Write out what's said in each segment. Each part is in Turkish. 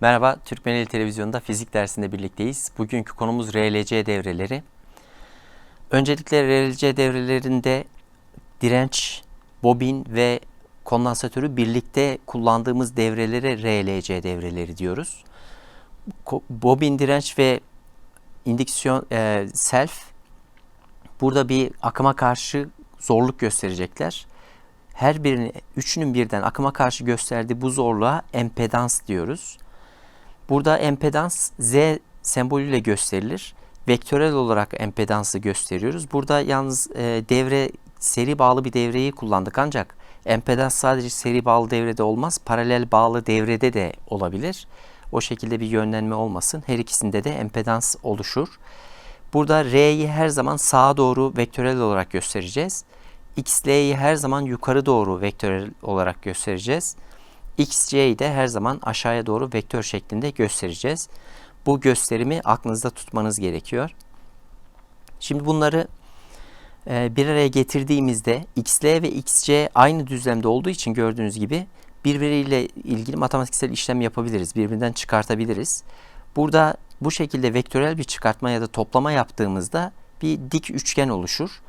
Merhaba, Türkmeneli Televizyonu'nda fizik dersinde birlikteyiz. Bugünkü konumuz RLC devreleri. Öncelikle RLC devrelerinde direnç, bobin ve kondansatörü birlikte kullandığımız devrelere RLC devreleri diyoruz. Bobin direnç ve indüksiyon e, self burada bir akıma karşı zorluk gösterecekler. Her birinin, üçünün birden akıma karşı gösterdiği bu zorluğa empedans diyoruz. Burada empedans Z sembolüyle gösterilir. Vektörel olarak empedansı gösteriyoruz. Burada yalnız e, devre seri bağlı bir devreyi kullandık ancak empedans sadece seri bağlı devrede olmaz. Paralel bağlı devrede de olabilir. O şekilde bir yönlenme olmasın. Her ikisinde de empedans oluşur. Burada R'yi her zaman sağa doğru vektörel olarak göstereceğiz. XL'yi her zaman yukarı doğru vektörel olarak göstereceğiz. XC'yi de her zaman aşağıya doğru vektör şeklinde göstereceğiz. Bu gösterimi aklınızda tutmanız gerekiyor. Şimdi bunları bir araya getirdiğimizde XL ve XC aynı düzlemde olduğu için gördüğünüz gibi birbiriyle ilgili matematiksel işlem yapabiliriz. Birbirinden çıkartabiliriz. Burada bu şekilde vektörel bir çıkartma ya da toplama yaptığımızda bir dik üçgen oluşur.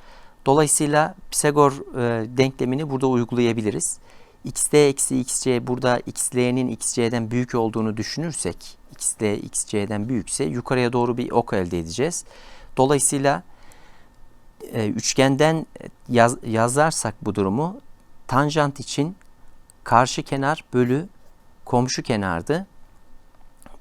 Dolayısıyla Pisagor e, denklemini burada uygulayabiliriz. xd eksi xc burada xl'nin xc'den büyük olduğunu düşünürsek xl xc'den büyükse yukarıya doğru bir ok elde edeceğiz. Dolayısıyla e, üçgenden yaz, yazarsak bu durumu tanjant için karşı kenar bölü komşu kenardı.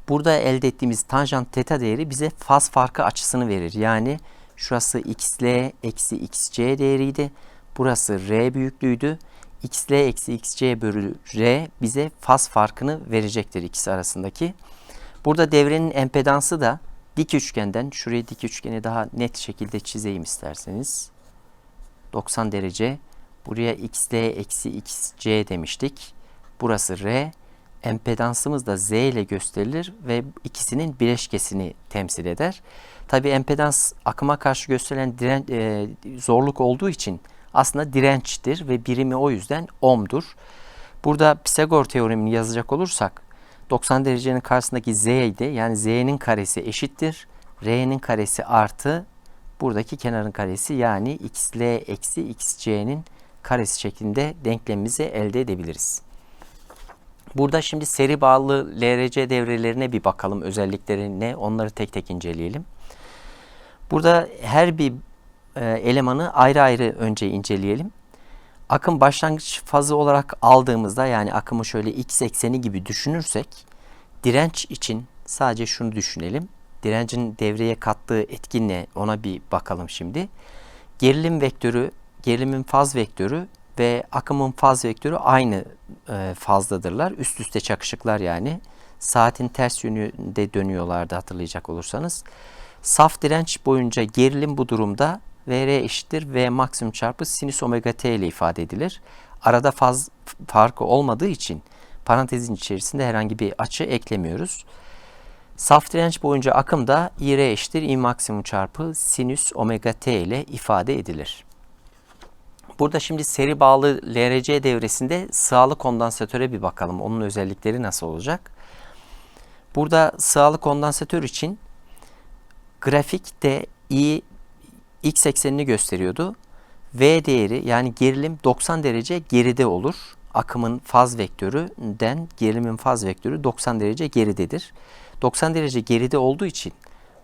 Burada elde ettiğimiz tanjant teta değeri bize faz farkı açısını verir. Yani şurası xl eksi xc değeriydi. Burası r büyüklüğüydü. xl eksi xc bölü r bize faz farkını verecektir ikisi arasındaki. Burada devrenin empedansı da dik üçgenden, şurayı dik üçgeni daha net şekilde çizeyim isterseniz. 90 derece. Buraya xl eksi xc demiştik. Burası r. Empedansımız da z ile gösterilir ve ikisinin bileşkesini temsil eder. Tabi empedans akıma karşı gösterilen diren, e, zorluk olduğu için aslında dirençtir ve birimi o yüzden ohm'dur. Burada Pisagor teoremini yazacak olursak 90 derecenin karşısındaki z idi. Yani z'nin karesi eşittir. r'nin karesi artı buradaki kenarın karesi yani xl eksi xc'nin karesi şeklinde denklemimizi elde edebiliriz. Burada şimdi seri bağlı LRC devrelerine bir bakalım özellikleri ne onları tek tek inceleyelim. Burada her bir e, elemanı ayrı ayrı önce inceleyelim. Akım başlangıç fazı olarak aldığımızda yani akımı şöyle x ekseni gibi düşünürsek direnç için sadece şunu düşünelim. Direncin devreye kattığı etkin ne ona bir bakalım şimdi. Gerilim vektörü, gerilimin faz vektörü ve akımın faz vektörü aynı e, fazdadırlar. Üst üste çakışıklar yani. Saatin ters yönünde dönüyorlardı hatırlayacak olursanız. Saf direnç boyunca gerilim bu durumda VR eşittir V maksimum çarpı sinüs omega t ile ifade edilir. Arada faz farkı olmadığı için parantezin içerisinde herhangi bir açı eklemiyoruz. Saf direnç boyunca akım da IR eşittir I maksimum çarpı sinüs omega t ile ifade edilir. Burada şimdi seri bağlı LRC devresinde sağlı kondansatöre bir bakalım. Onun özellikleri nasıl olacak? Burada sağlı kondansatör için grafikte I x eksenini gösteriyordu. V değeri yani gerilim 90 derece geride olur. Akımın faz vektöründen gerilimin faz vektörü 90 derece geridedir. 90 derece geride olduğu için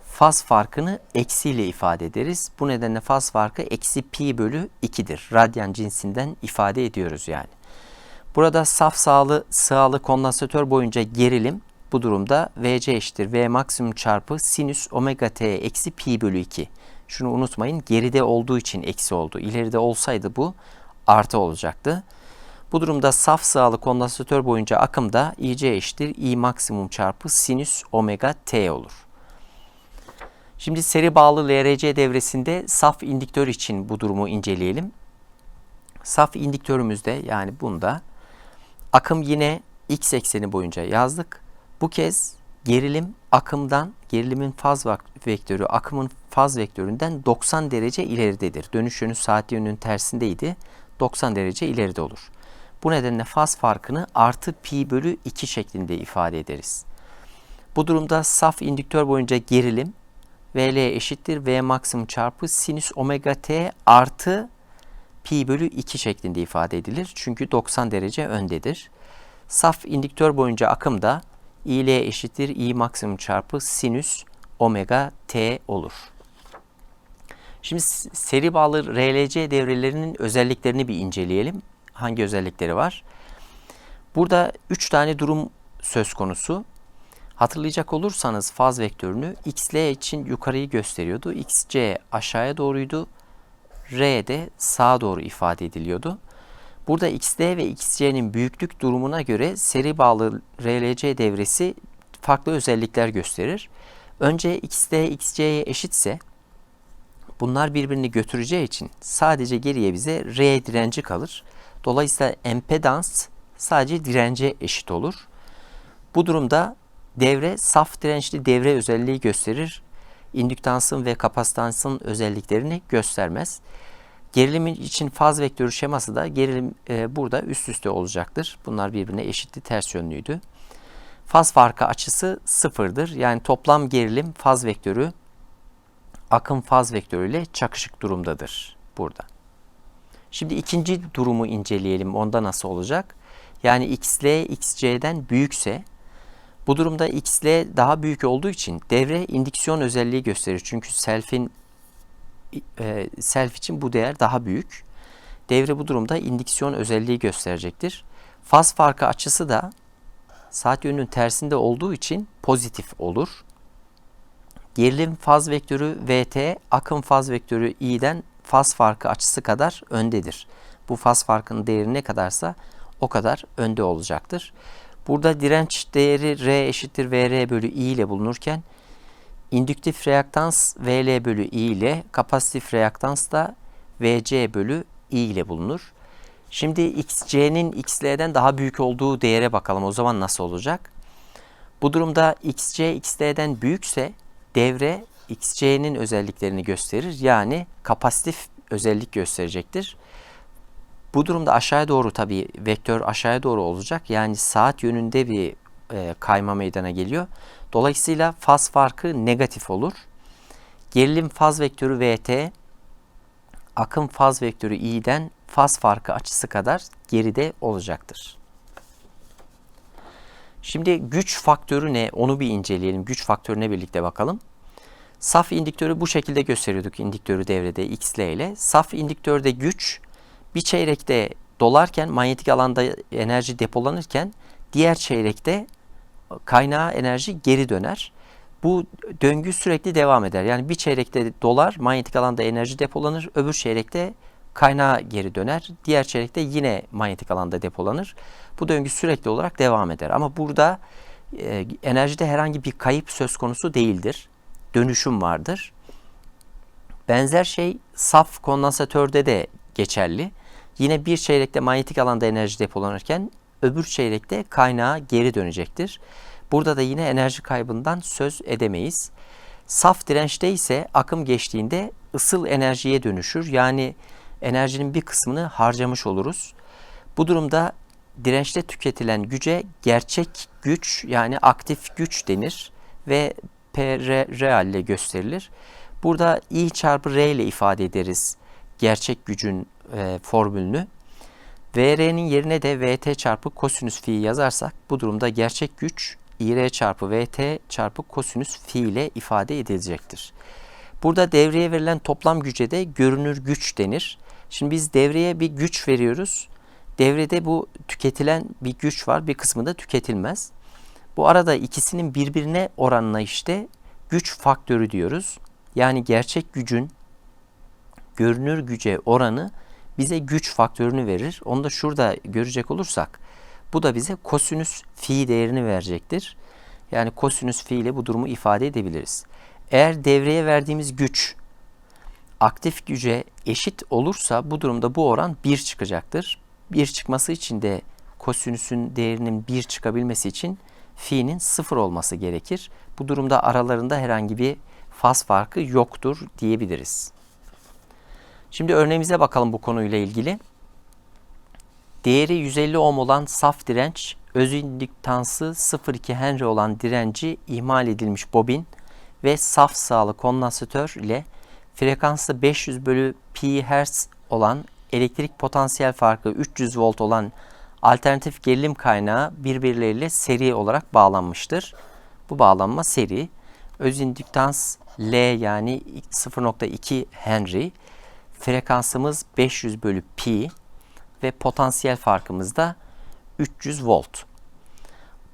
faz farkını eksiyle ifade ederiz. Bu nedenle faz farkı eksi pi bölü 2'dir. Radyan cinsinden ifade ediyoruz yani. Burada saf sağlı, sağlı kondansatör boyunca gerilim bu durumda VC eşittir V maksimum çarpı sinüs omega t eksi pi bölü 2. Şunu unutmayın geride olduğu için eksi oldu. İleride olsaydı bu artı olacaktı. Bu durumda saf sağlı kondansatör boyunca akım da IC eşittir I maksimum çarpı sinüs omega t olur. Şimdi seri bağlı LRC devresinde saf indüktör için bu durumu inceleyelim. Saf indüktörümüzde yani bunda Akım yine x ekseni boyunca yazdık. Bu kez gerilim akımdan, gerilimin faz vektörü akımın faz vektöründen 90 derece ileridedir. Dönüş yönü saat yönünün tersindeydi. 90 derece ileride olur. Bu nedenle faz farkını artı pi bölü 2 şeklinde ifade ederiz. Bu durumda saf indüktör boyunca gerilim VL eşittir V maksimum çarpı sinüs omega t artı pi bölü 2 şeklinde ifade edilir. Çünkü 90 derece öndedir. Saf indüktör boyunca akım da I L eşittir I maksimum çarpı sinüs omega t olur. Şimdi seri bağlı RLC devrelerinin özelliklerini bir inceleyelim. Hangi özellikleri var? Burada 3 tane durum söz konusu. Hatırlayacak olursanız faz vektörünü xl için yukarıyı gösteriyordu. xc aşağıya doğruydu. r de sağa doğru ifade ediliyordu. Burada xd ve xc'nin büyüklük durumuna göre seri bağlı RLC devresi farklı özellikler gösterir. Önce xd xc'ye eşitse bunlar birbirini götüreceği için sadece geriye bize R direnci kalır. Dolayısıyla empedans sadece dirence eşit olur. Bu durumda devre saf dirençli devre özelliği gösterir. İndüktansın ve kapasitansın özelliklerini göstermez. Gerilimin için faz vektörü şeması da gerilim e, burada üst üste olacaktır. Bunlar birbirine eşitti, ters yönlüydü. Faz farkı açısı sıfırdır. Yani toplam gerilim faz vektörü akım faz vektörüyle çakışık durumdadır burada. Şimdi ikinci durumu inceleyelim. Onda nasıl olacak? Yani xl xc'den büyükse bu durumda xl daha büyük olduğu için devre indüksiyon özelliği gösterir. Çünkü self'in e, self için bu değer daha büyük. Devre bu durumda indüksiyon özelliği gösterecektir. Faz farkı açısı da saat yönünün tersinde olduğu için pozitif olur. Gerilim faz vektörü VT, akım faz vektörü i'den faz farkı açısı kadar öndedir. Bu faz farkının değeri ne kadarsa o kadar önde olacaktır. Burada direnç değeri R eşittir VR bölü I ile bulunurken indüktif reaktans VL bölü I ile kapasitif reaktans da VC bölü I ile bulunur. Şimdi XC'nin XL'den daha büyük olduğu değere bakalım. O zaman nasıl olacak? Bu durumda XC XL'den büyükse devre XC'nin özelliklerini gösterir. Yani kapasitif özellik gösterecektir. Bu durumda aşağıya doğru tabii vektör aşağıya doğru olacak. Yani saat yönünde bir e, kayma meydana geliyor. Dolayısıyla faz farkı negatif olur. Gerilim faz vektörü VT, akım faz vektörü i'den faz farkı açısı kadar geride olacaktır. Şimdi güç faktörü ne? Onu bir inceleyelim. Güç faktörüne birlikte bakalım. Saf indüktörü bu şekilde gösteriyorduk indüktörü devrede XL ile. Saf indüktörde güç bir çeyrekte dolarken manyetik alanda enerji depolanırken diğer çeyrekte kaynağa enerji geri döner. Bu döngü sürekli devam eder. Yani bir çeyrekte dolar manyetik alanda enerji depolanır, öbür çeyrekte kaynağa geri döner. Diğer çeyrekte yine manyetik alanda depolanır. Bu döngü sürekli olarak devam eder. Ama burada e, enerjide herhangi bir kayıp söz konusu değildir. Dönüşüm vardır. Benzer şey saf kondansatörde de geçerli. Yine bir çeyrekte manyetik alanda enerji depolanırken öbür çeyrekte kaynağa geri dönecektir. Burada da yine enerji kaybından söz edemeyiz. Saf dirençte ise akım geçtiğinde ısıl enerjiye dönüşür. Yani enerjinin bir kısmını harcamış oluruz. Bu durumda dirençte tüketilen güce gerçek güç yani aktif güç denir ve P real ile gösterilir. Burada I çarpı R ile ifade ederiz gerçek gücün e, formülünü. VR'nin yerine de VT çarpı kosinüs fi yazarsak bu durumda gerçek güç IR çarpı VT çarpı kosinüs fi ile ifade edilecektir. Burada devreye verilen toplam güce de görünür güç denir. Şimdi biz devreye bir güç veriyoruz. Devrede bu tüketilen bir güç var. Bir kısmı da tüketilmez. Bu arada ikisinin birbirine oranına işte güç faktörü diyoruz. Yani gerçek gücün görünür güce oranı bize güç faktörünü verir. Onu da şurada görecek olursak bu da bize kosinüs fi değerini verecektir. Yani kosinüs fi ile bu durumu ifade edebiliriz. Eğer devreye verdiğimiz güç aktif güce eşit olursa bu durumda bu oran 1 çıkacaktır. 1 çıkması için de kosinüsün değerinin 1 çıkabilmesi için fi'nin 0 olması gerekir. Bu durumda aralarında herhangi bir faz farkı yoktur diyebiliriz. Şimdi örneğimize bakalım bu konuyla ilgili. Değeri 150 ohm olan saf direnç, öz indüktansı 0,2 Henry olan direnci ihmal edilmiş bobin ve saf sağlı kondansatör ile frekansı 500 bölü pi hertz olan elektrik potansiyel farkı 300 volt olan alternatif gerilim kaynağı birbirleriyle seri olarak bağlanmıştır. Bu bağlanma seri. Öz indüktans L yani 0.2 Henry. Frekansımız 500 bölü pi ve potansiyel farkımız da 300 volt.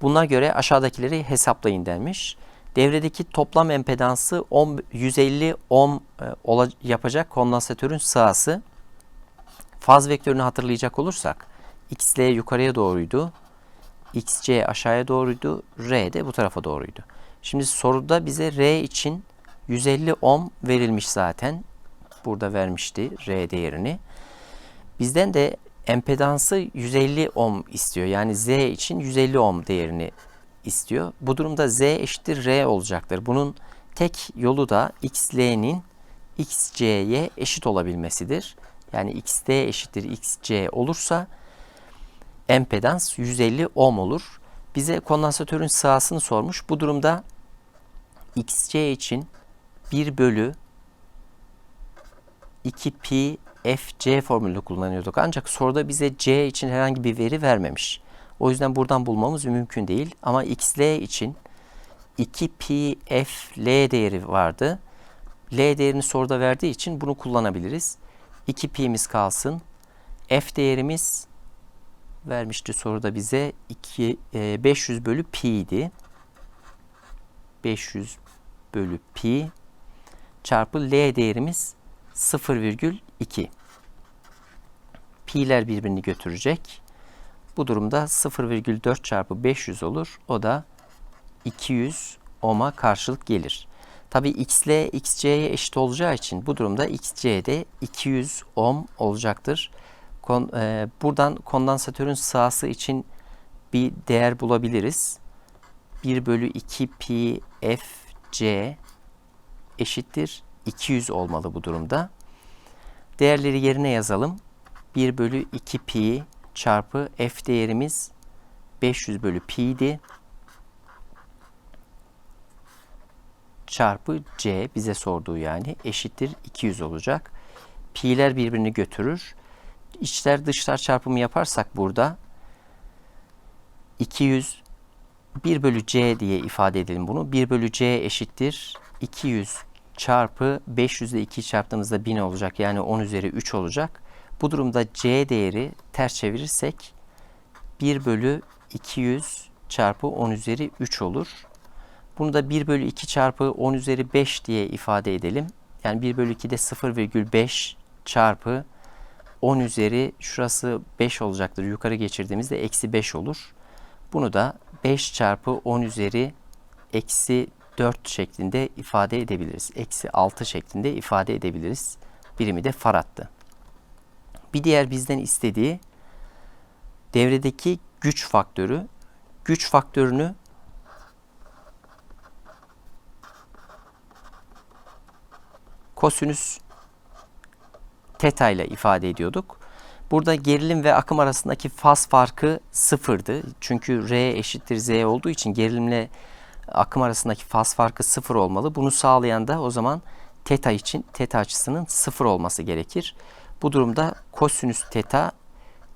Buna göre aşağıdakileri hesaplayın denmiş. Devredeki toplam empedansı 10, 150 ohm e, yapacak kondansatörün sahası. Faz vektörünü hatırlayacak olursak XL yukarıya doğruydu. XC aşağıya doğruydu. R de bu tarafa doğruydu. Şimdi soruda bize R için 150 ohm verilmiş zaten. Burada vermişti R değerini. Bizden de empedansı 150 ohm istiyor. Yani Z için 150 ohm değerini istiyor. Bu durumda Z eşittir R olacaktır. Bunun tek yolu da XL'nin XC'ye eşit olabilmesidir. Yani XD eşittir XC olursa empedans 150 ohm olur. Bize kondansatörün sahasını sormuş. Bu durumda XC için 1 bölü 2 pi fc formülünü kullanıyorduk. Ancak soruda bize c için herhangi bir veri vermemiş. O yüzden buradan bulmamız mümkün değil. Ama xl için 2 pi f l değeri vardı. L değerini soruda verdiği için bunu kullanabiliriz. 2 pi'miz kalsın. F değerimiz vermişti soruda bize 2 e, 500 bölü pi idi. 500 bölü pi çarpı L değerimiz 0,2. Pi'ler birbirini götürecek. Bu durumda 0,4 çarpı 500 olur. O da 200 ohm'a karşılık gelir. Tabi x ile xc'ye eşit olacağı için bu durumda xc de 200 ohm olacaktır. Kon, e, buradan kondansatörün sahası için bir değer bulabiliriz. 1 bölü 2 pi f c eşittir 200 olmalı bu durumda. Değerleri yerine yazalım. 1 bölü 2 pi çarpı f değerimiz 500 bölü pi idi. Çarpı c bize sorduğu yani eşittir 200 olacak. Pi'ler birbirini götürür. İçler dışlar çarpımı yaparsak burada 200 1 bölü c diye ifade edelim bunu. 1 bölü c eşittir 200 çarpı 500 ile 2 çarptığımızda 1000 olacak. Yani 10 üzeri 3 olacak. Bu durumda c değeri ters çevirirsek 1 bölü 200 çarpı 10 üzeri 3 olur. Bunu da 1 bölü 2 çarpı 10 üzeri 5 diye ifade edelim. Yani 1 bölü 2 de 0,5 çarpı 10 üzeri şurası 5 olacaktır. Yukarı geçirdiğimizde eksi 5 olur. Bunu da 5 çarpı 10 üzeri eksi 4 şeklinde ifade edebiliriz. Eksi 6 şeklinde ifade edebiliriz. Birimi de farattı. Bir diğer bizden istediği devredeki güç faktörü. Güç faktörünü kosinüs teta ile ifade ediyorduk. Burada gerilim ve akım arasındaki faz farkı sıfırdı. Çünkü R eşittir Z olduğu için gerilimle akım arasındaki faz farkı sıfır olmalı. Bunu sağlayan da o zaman teta için teta açısının sıfır olması gerekir. Bu durumda kosinüs teta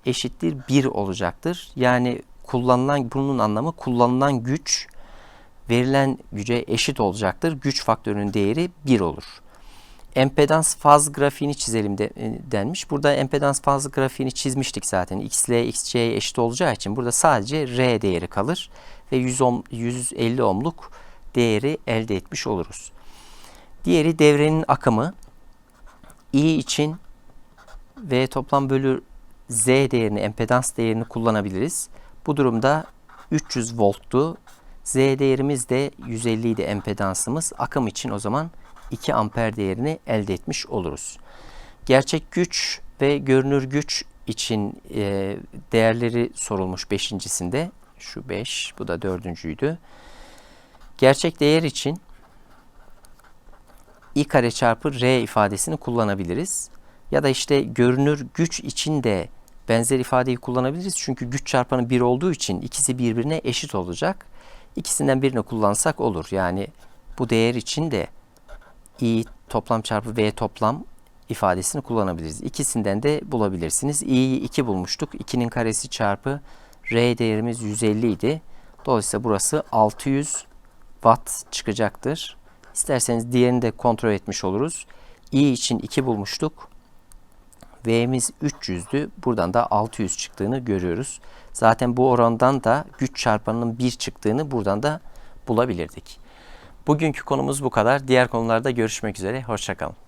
eşittir 1 olacaktır. Yani kullanılan bunun anlamı kullanılan güç verilen güce eşit olacaktır. Güç faktörünün değeri 1 olur. Empedans faz grafiğini çizelim de, e, denmiş. Burada empedans faz grafiğini çizmiştik zaten. X ile XC'ye eşit olacağı için burada sadece R değeri kalır ve 100 ohm, 150 ohmluk değeri elde etmiş oluruz. Diğeri devrenin akımı. I için V toplam bölü Z değerini, empedans değerini kullanabiliriz. Bu durumda 300 volttu. Z değerimiz de 150 idi empedansımız. Akım için o zaman 2 amper değerini elde etmiş oluruz. Gerçek güç ve görünür güç için e, değerleri sorulmuş beşincisinde. Şu 5, bu da dördüncüydü. Gerçek değer için i kare çarpı r ifadesini kullanabiliriz. Ya da işte görünür güç için de benzer ifadeyi kullanabiliriz. Çünkü güç çarpanı 1 olduğu için ikisi birbirine eşit olacak. İkisinden birini kullansak olur. Yani bu değer için de i toplam çarpı v toplam ifadesini kullanabiliriz. İkisinden de bulabilirsiniz. i'yi 2 bulmuştuk. 2'nin karesi çarpı r değerimiz 150 idi. Dolayısıyla burası 600 watt çıkacaktır. İsterseniz diğerini de kontrol etmiş oluruz. i için 2 bulmuştuk. V'miz 300'dü. Buradan da 600 çıktığını görüyoruz. Zaten bu orandan da güç çarpanının 1 çıktığını buradan da bulabilirdik. Bugünkü konumuz bu kadar. Diğer konularda görüşmek üzere. Hoşçakalın.